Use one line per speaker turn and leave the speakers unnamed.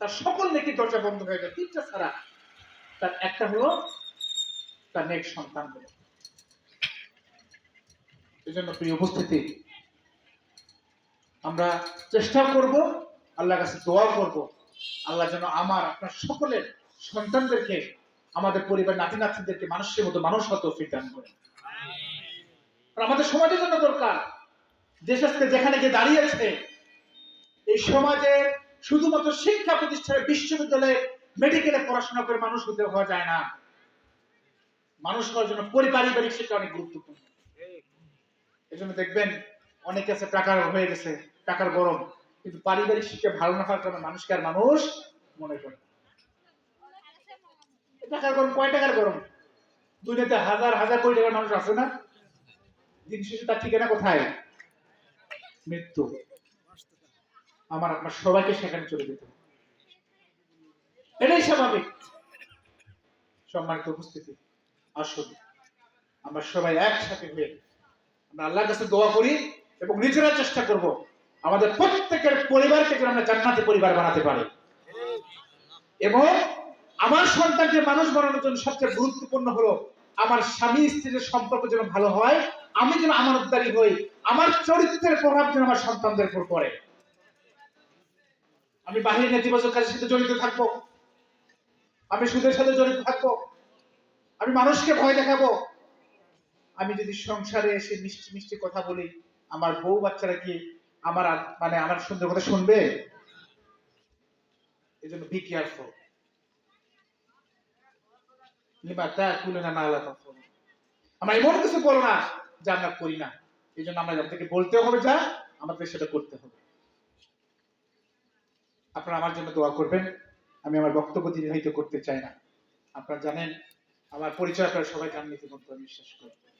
তার সকল নেকি দরজা বন্ধ হয়ে যায় তিনটা ছাড়া তার একটা হলো তার নেক সন্তান হলো এই জন্য প্রিয় উপস্থিতি, আমরা চেষ্টা করব, আল্লাহর কাছে দোয়া করব, আল্লাহ যেন আমার, আপনার সকলের সন্তানদেরকে, আমাদের পরিবার নাতি নাতিদেরকে মানুষের মতো মানুষ হতে ফিটান করে আমাদের সমাজের জন্য দরকার, দেশ আজকে যেখানে গিয়ে দাঁড়িয়েছে এই সমাজে শুধুমাত্র শিক্ষা প্রতিষ্ঠানে বিশ্ববিদ্যালয়ে মেডিকেলে পড়াশোনা করে মানুষ হতে হওয়া যায় না। মানুষ হওয়ার জন্য পরিপারিবারিক শিক্ষা অনেক গুরুত্বপূর্ণ। এই জন্য দেখবেন অনেকে আছে টাকার হয়ে গেছে, টাকার গরম। কিন্তু পারিবারিক শিক্ষা ভালো না হওয়ার কারণে মানুষকে আর মানুষ মনে করে টাকার গরম কয় টাকার গরম? দুনিয়াতে হাজার হাজার কোটি টাকার মানুষ আছে না? দিন শেষে তার ঠিকানা কোথায়? মৃত্যু। আমার আপনার সবাইকে সেখানে চলে যেতে। এটাই স্বাভাবিক। সম্মানিত উপস্থিতি, আসুন। আমরা সবাই একসাথে হয়ে আমরা আল্লাহর কাছে দোয়া করি এবং নিজেরা চেষ্টা করব আমাদের প্রত্যেকের পরিবারকে যেন আমরা জান্নাতি পরিবার বানাতে পারি। এবং আমার সন্তানকে মানুষ বানানোর জন্য সবচেয়ে গুরুত্বপূর্ণ হলো, আমার স্বামী স্ত্রীর সম্পর্ক যেন ভালো হয়, আমি যেন আমার উদ্ধারী হই, আমার চরিত্রের প্রভাব যেন আমার সন্তানদের উপর পড়ে। আমি বাহিনী নেতিবাচক কাজের সাথে জড়িত থাকব। আমি সুদের সাথে জড়িত থাকব। আমি মানুষকে ভয় দেখাবো। আমি যদি সংসারে এসে মিষ্টি মিষ্টি কথা বলি, আমার বউ বাচ্চারা কি আমার মানে আমার সুন্দর কথা শুনবে? এই জন্য বি কেয়ারফুল আমরা এমন কিছু বলো না যা আমরা করি না। এই জন্য আমরা আপনাকে বলতেও হবে যা, আমাদের সেটা করতে হবে। আপনারা আমার জন্য দোয়া করবেন। আমি আমার বক্তব্য দীর্ঘায়িত করতে চাই না। আপনারা জানেন, আমার পরিচয় আপনারা সবাই জানেন, ইতিমধ্যে আমি বিশ্বাস করি।